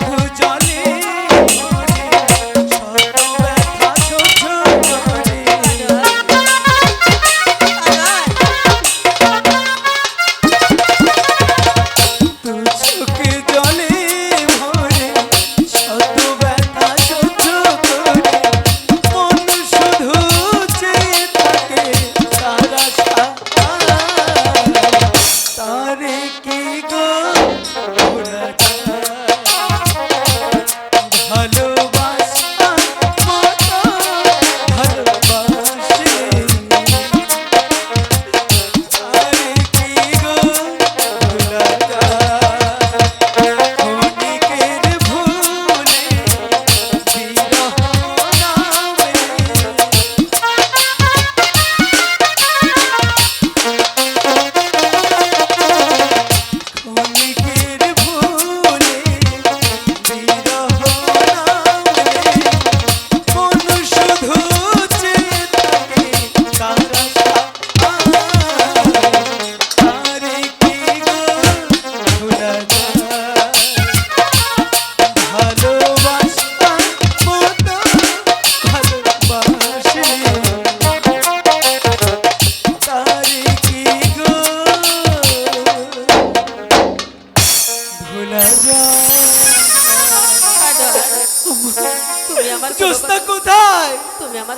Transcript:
চলে জোস্তা কোথায়? তুমি আমার